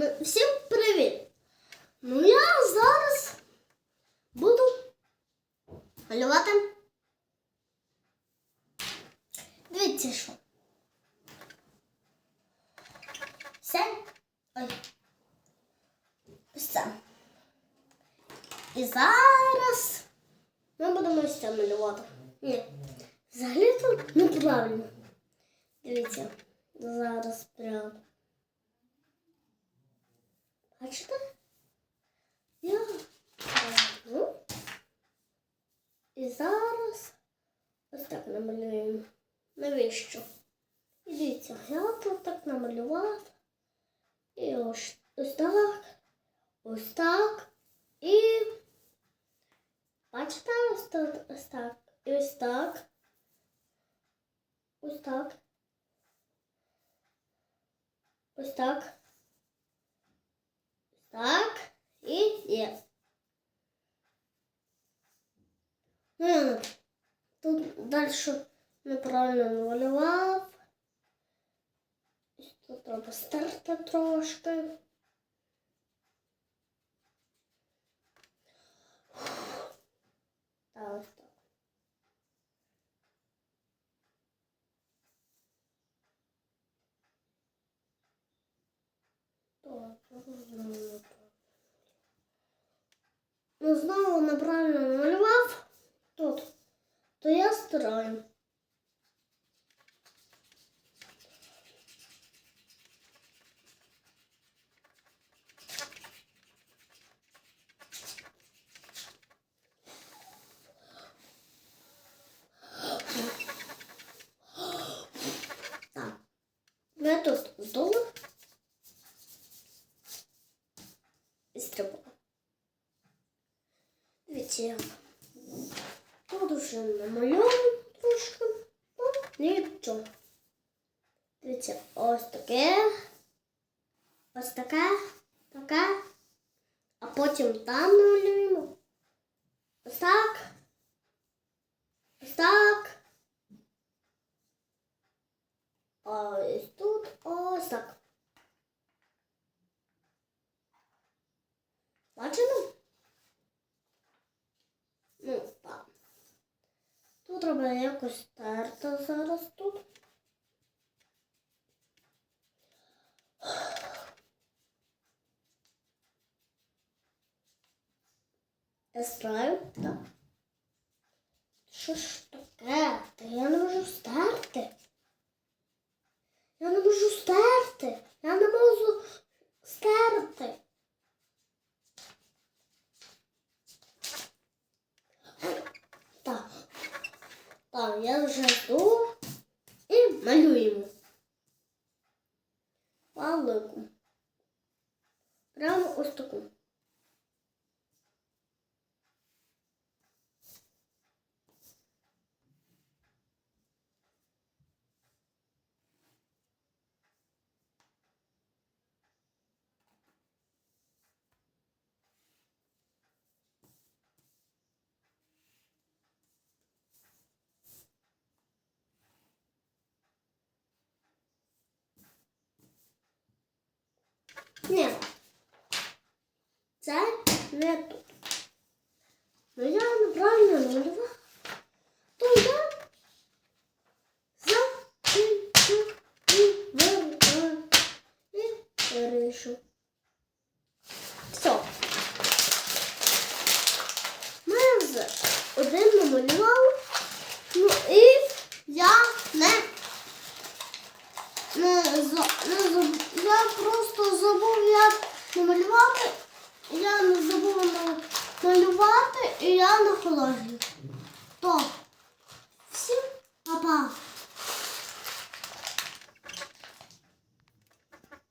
всім привіт! Ну я зараз буду малювати. Дивіться що. Все. Ой. Це. І зараз ми будемо це малювати. Ні. Взагалі тут неправильно. Дивіться. Зараз прям. Бачите? Я ну, і зараз ось так намалюємо. Навіщо? І дивіться, я тут так намалював. І ось, ось так, ось так. І бачите, ось так, ось так. І ось так. Ось так. Ось так. Так. І є. Ну, я тут далі неправильно намалював. Ось Тут треба стерти трошки. Знову неправильно Тут вже намальовую трошки. Ну, нічого. Дивіться, ось таке. Ось таке, таке. А потім там намалюємо. Ось так. Тут якось терти зараз тут. Я стараю, так. Що ж таке? Та я не можу стерти. Я не можу стерти. Я не можу стерти. Так. Так, я вже йду і малюємо. Палику. Прямо ось таку. Ні. Це не тут. Ну я неправильно намалювала. То я закінчу і вирішу. Все. Ми вже один намалювали. Ну і я не не, не. Я просто забув, як намалювати. Я не забув малювати і я на художник.